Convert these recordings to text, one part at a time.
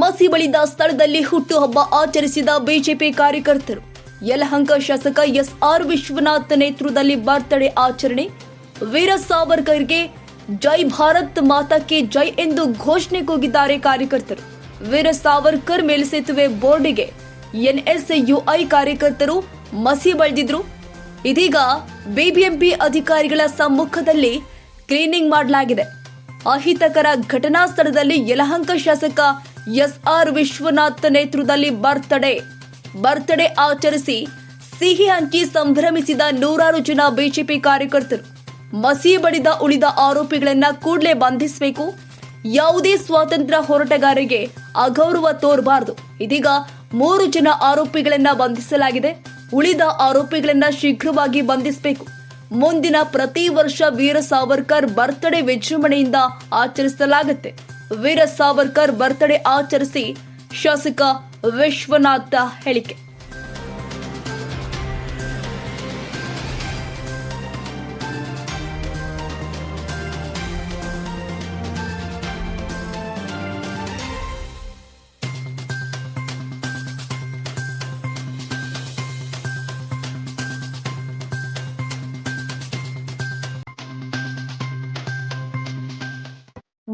ಮಸಿ ಬಳಿದ ಸ್ಥಳದಲ್ಲಿ ಹುಟ್ಟುಹಬ್ಬ ಆಚರಿಸಿದ ಬಿಜೆಪಿ ಕಾರ್ಯಕರ್ತರು. ಯಲಹಂಕ ಶಾಸಕ ಎಸ್ ಆರ್ ವಿಶ್ವನಾಥ್ ನೇತೃತ್ವದಲ್ಲಿ ಬರ್ತ್ಡೇ ಆಚರಣೆ. ವೀರ ಸಾವರ್ಕರ್ಗೆ ಜೈ ಭಾರತ್ ಮಾತಾ ಕಿ ಜೈ ಎಂದು ಘೋಷಣೆ ಕೂಗಿದ್ದಾರೆ ಕಾರ್ಯಕರ್ತರು. ವೀರ ಸಾವರ್ಕರ್ ಮೇಲ್ಸೇತುವೆ ಬೋರ್ಡಿಗೆ ಎನ್ಎಸ್ಯುಐ ಕಾರ್ಯಕರ್ತರು ಮಸಿ ಬಳಿದಿದ್ರು. ಇದೀಗ ಬಿಬಿಎಂಪಿ ಅಧಿಕಾರಿಗಳ ಸಮ್ಮುಖದಲ್ಲಿ ಕ್ಲೀನಿಂಗ್ ಮಾಡಲಾಗಿದೆ. ಅಹಿತಕರ ಘಟನಾ ಸ್ಥಳದಲ್ಲಿ ಯಲಹಂಕ ಶಾಸಕ ಎಸ್ ಆರ್ ವಿಶ್ವನಾಥ್ ನೇತೃತ್ವದಲ್ಲಿ ಬರ್ತ್ಡೇ. ಬರ್ತ್ಡೇ ಆಚರಿಸಿ ಸಿಹಿ ಹಂಚಿ ಸಂಭ್ರಮಿಸಿದ ನೂರಾರು ಜನ ಬಿಜೆಪಿ ಕಾರ್ಯಕರ್ತರು. ಮಸಿ ಬಡಿದ ಉಳಿದ ಆರೋಪಿಗಳನ್ನ ಕೂಡಲೇ ಬಂಧಿಸಬೇಕು. ಯಾವುದೇ ಸ್ವಾತಂತ್ರ್ಯ ಹೋರಾಟಗಾರರಿಗೆ ಅಗೌರವ ತೋರಬಾರದು. ಇದೀಗ ಮೂರು ಜನ ಆರೋಪಿಗಳನ್ನ ಬಂಧಿಸಲಾಗಿದೆ. ಉಳಿದ ಆರೋಪಿಗಳನ್ನ ಶೀಘ್ರವಾಗಿ ಬಂಧಿಸಬೇಕು. ಮುಂದಿನ ಪ್ರತಿ ವರ್ಷ ವೀರ ಸಾವರ್ಕರ್ ಬರ್ತ್ಡೇ ವಿಜೃಂಭಣೆಯಿಂದ ಆಚರಿಸಲಾಗುತ್ತೆ. ವೀರ ಸಾವರ್ಕರ್ ಬರ್ತ್ಡೇ ಆಚರಿಸಿ ಶಾಸಕ ವಿಶ್ವನಾಥ ಹೇಳಿಕೆ.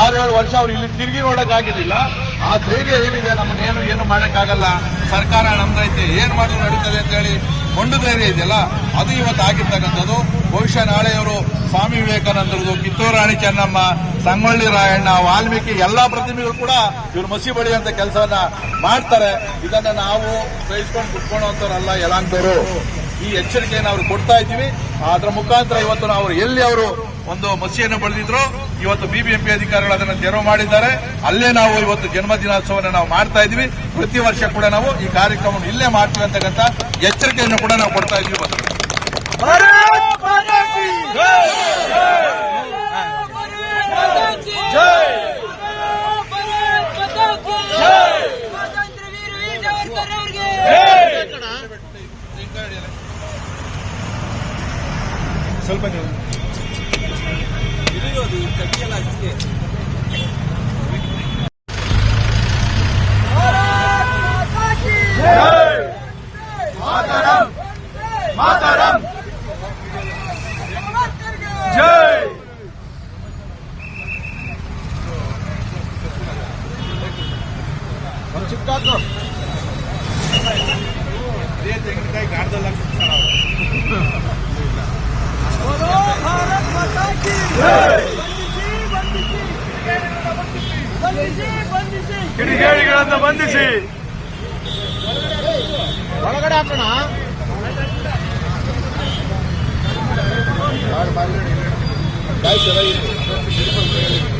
ಆರೇಳು ವರ್ಷ ಅವ್ರು ಇಲ್ಲಿ ತಿರುಗಿ ನೋಡಕ್ಕಾಗಿರ್ಲಿಲ್ಲ ಆ ಧೈರ್ಯ ಏನಿದೆ ನಮ್ಮನ್ನೇನು ಏನು ಮಾಡಕ್ಕಾಗಲ್ಲ. ಸರ್ಕಾರ ನಮ್ದೈತೆ ಏನ್ ಮಾಡಿದ್ರು ನಡೀತದೆ ಅಂತ ಹೇಳಿ ಮೊಂಡು ಧೈರ್ಯ ಇದೆಯಲ್ಲ, ಅದು ಇವತ್ತು ಆಗಿರ್ತಕ್ಕಂಥದ್ದು. ಬಹುಶಃ ನಾಳೆ ಇವರು ಸ್ವಾಮಿ ವಿವೇಕಾನಂದರದು ಕಿತ್ತೂರು ರಾಣಿ ಚೆನ್ನಮ್ಮ, ಸಂಗೊಳ್ಳಿ ರಾಯಣ್ಣ, ವಾಲ್ಮೀಕಿ ಎಲ್ಲಾ ಪ್ರತಿಮೆಗಳು ಕೂಡ ಇವರು ಮಸಿ ಬಳಿಯುವಂತ ಕೆಲಸವನ್ನ ಮಾಡ್ತಾರೆ. ಇದನ್ನ ನಾವು ಸಹಿಸ್ಕೊಂಡು ಕುತ್ಕೊಳ್ಳೋಂಥವ್ರಲ್ಲ ಯಲಾಂಕದವರು ಈ ಎಚ್ಚರಿಕೆಯನ್ನು ಅವ್ರು ಕೊಡ್ತಾ ಇದ್ದೀವಿ. ಅದರ ಮುಖಾಂತರ ಇವತ್ತು ನಾವು ಎಲ್ಲಿ ಅವರು ಒಂದು ಮಸಿಯನ್ನು ಬೆಳೆದಿದ್ರು. ಇವತ್ತು ಬಿಬಿಎಂಪಿ ಅಧಿಕಾರಿಗಳು ಅದನ್ನು ತೆರವು ಮಾಡಿದ್ದಾರೆ. ಅಲ್ಲೇ ನಾವು ಇವತ್ತು ಜನ್ಮ ದಿನೋತ್ಸವವನ್ನು ನಾವು ಮಾಡ್ತಾ ಇದೀವಿ ಪ್ರತಿ ವರ್ಷ ಕೂಡ ನಾವು ಈ ಕಾರ್ಯಕ್ರಮವನ್ನು ಇಲ್ಲೇ ಮಾಡ್ತೀವಿ ಅಂತಕ್ಕಂಥ ಎಚ್ಚರಿಕೆಯನ್ನು ಕೂಡ ನಾವು ಕೊಡ್ತಾ ಇದ್ದೀವಿ ಕಿಡಿಗೇಡಿಗಳನ್ನ ಬಂಧಿಸಿ ಒಳಗಡೆ ಹಾಕೋಣ ಬಾಯ್ ಚೆನ್ನಾಗಿದೆ